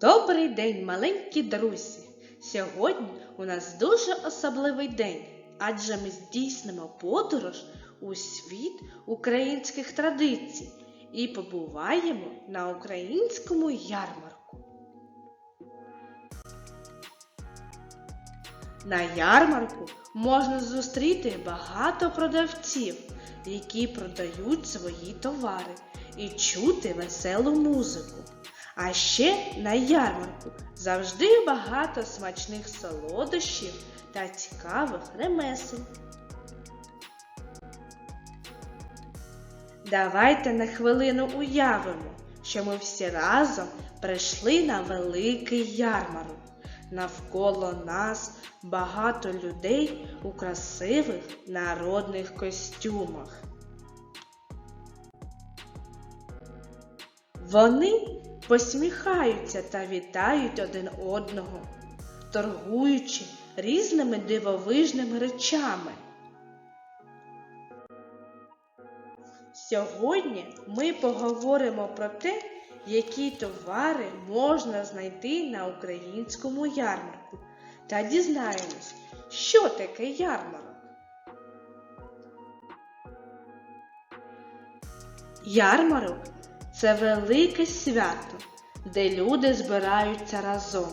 Добрий день, маленькі друзі! Сьогодні у нас дуже особливий день, адже ми здійснимо подорож у світ українських традицій і побуваємо на українському ярмарку. На ярмарку можна зустріти багато продавців, які продають свої товари і чути веселу музику. А ще на ярмарку завжди багато смачних солодощів та цікавих ремесел. Давайте на хвилину уявимо, що ми всі разом прийшли на великий ярмарок. Навколо нас багато людей у красивих народних костюмах. Вони посміхаються та вітають один одного, торгуючи різними дивовижними речами. Сьогодні ми поговоримо про те, які товари можна знайти на українському ярмарку та дізнаємось, що таке ярмарок. Ярмарок це велике свято, де люди збираються разом,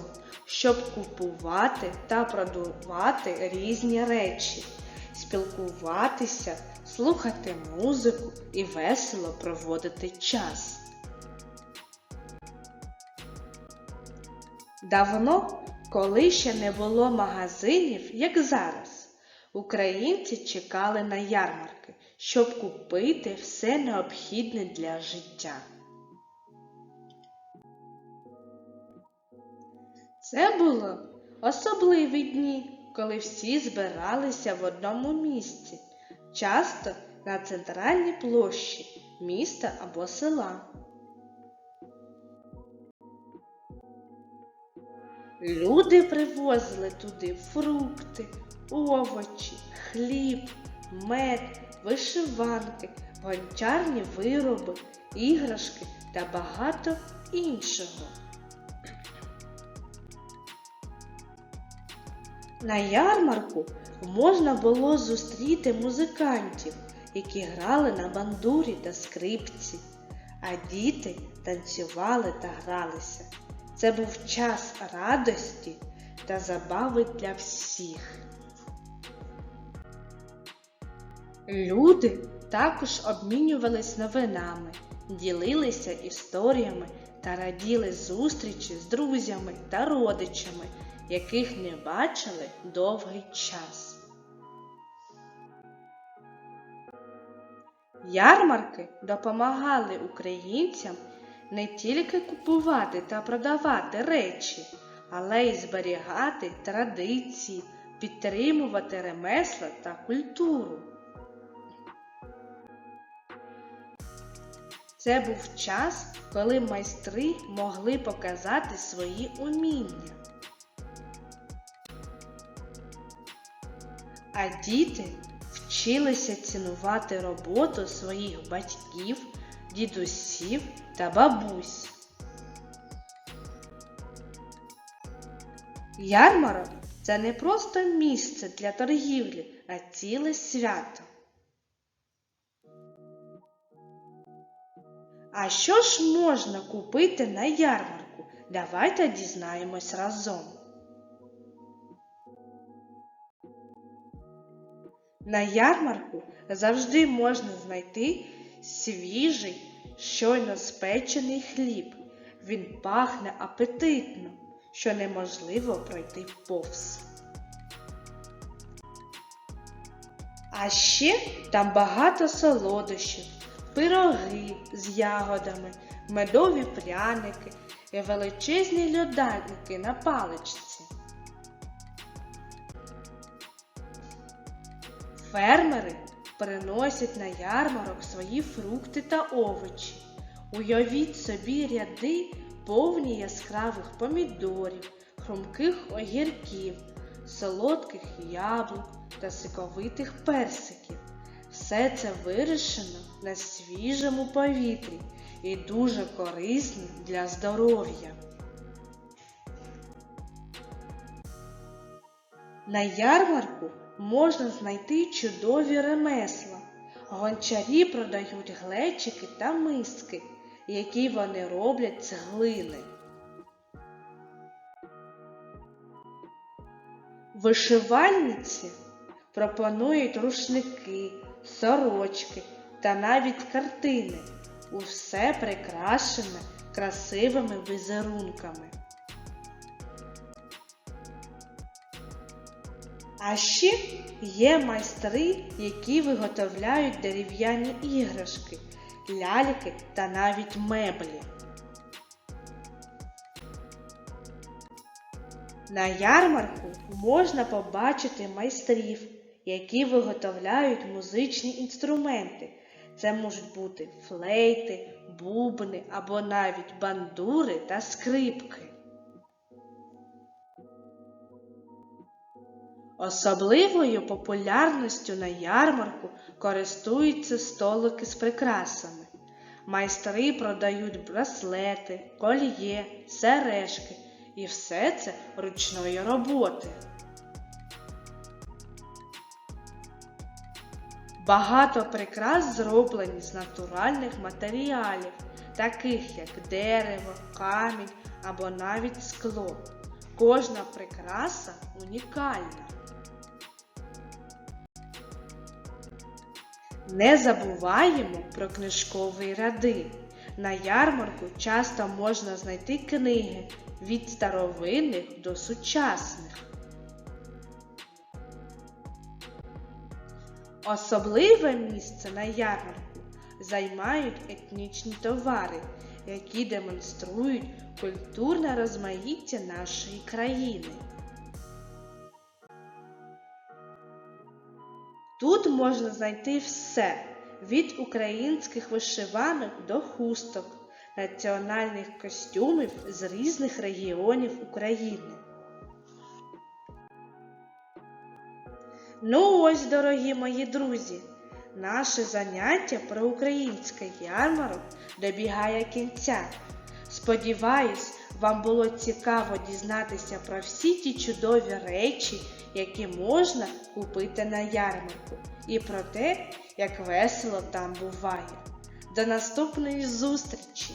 щоб купувати та продавати різні речі, спілкуватися, слухати музику і весело проводити час. Давно, коли ще не було магазинів, як зараз, українці чекали на ярмарки, щоб купити все необхідне для життя. Це було особливі дні, коли всі збиралися в одному місці, часто на центральній площі міста або села. Люди привозили туди фрукти, овочі, хліб, мед, вишиванки, гончарні вироби, іграшки та багато іншого. На ярмарку можна було зустріти музикантів, які грали на бандурі та скрипці, а діти танцювали та гралися. Це був час радості та забави для всіх. Люди також обмінювались новинами, ділилися історіями та раділи зустрічі з друзями та родичами, яких не бачили довгий час. Ярмарки допомагали українцям не тільки купувати та продавати речі, але й зберігати традиції, підтримувати ремесла та культуру. Це був час, коли майстри могли показати свої уміння. А діти вчилися цінувати роботу своїх батьків, дідусів та бабусь. Ярмарок це не просто місце для торгівлі, а ціле свято. А що ж можна купити на ярмарку? Давайте дізнаємось разом. На ярмарку завжди можна знайти свіжий, щойно спечений хліб. Він пахне апетитно, що неможливо пройти повз. А ще там багато солодощів, пироги з ягодами, медові пряники і величезні льодяники на паличці. Фермери приносять на ярмарок свої фрукти та овочі. Уявіть собі ряди повні яскравих помідорів, хрумких огірків, солодких яблук та сиковитих персиків. Все це вирішено на свіжому повітрі і дуже корисні для здоров'я. На ярмарку можна знайти чудові ремесла. Гончарі продають глечики та миски, які вони роблять з глини. Вишивальниці пропонують рушники, сорочки та навіть картини. Усе прикрашене красивими візерунками. А ще є майстри, які виготовляють дерев'яні іграшки, ляльки та навіть меблі. На ярмарку можна побачити майстрів, які виготовляють музичні інструменти. Це можуть бути флейти, бубни або навіть бандури та скрипки. Особливою популярністю на ярмарку користуються столики з прикрасами. Майстри продають браслети, кольє, сережки і все це ручної роботи. Багато прикрас зроблені з натуральних матеріалів, таких як дерево, камінь або навіть скло. Кожна прикраса унікальна. Не забуваємо про книжкові ряди. На ярмарку часто можна знайти книги від старовинних до сучасних. Особливе місце на ярмарку займають етнічні товари, які демонструють культурне розмаїття нашої країни. Тут можна знайти все від українських вишиванок до хусток, національних костюмів з різних регіонів України. Ну ось, дорогі мої друзі, наше заняття про український ярмарок добігає кінця. Сподіваюсь, вам було цікаво дізнатися про всі ті чудові речі, які можна купити на ярмарку, і про те, як весело там буває. До наступної зустрічі!